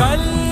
கல்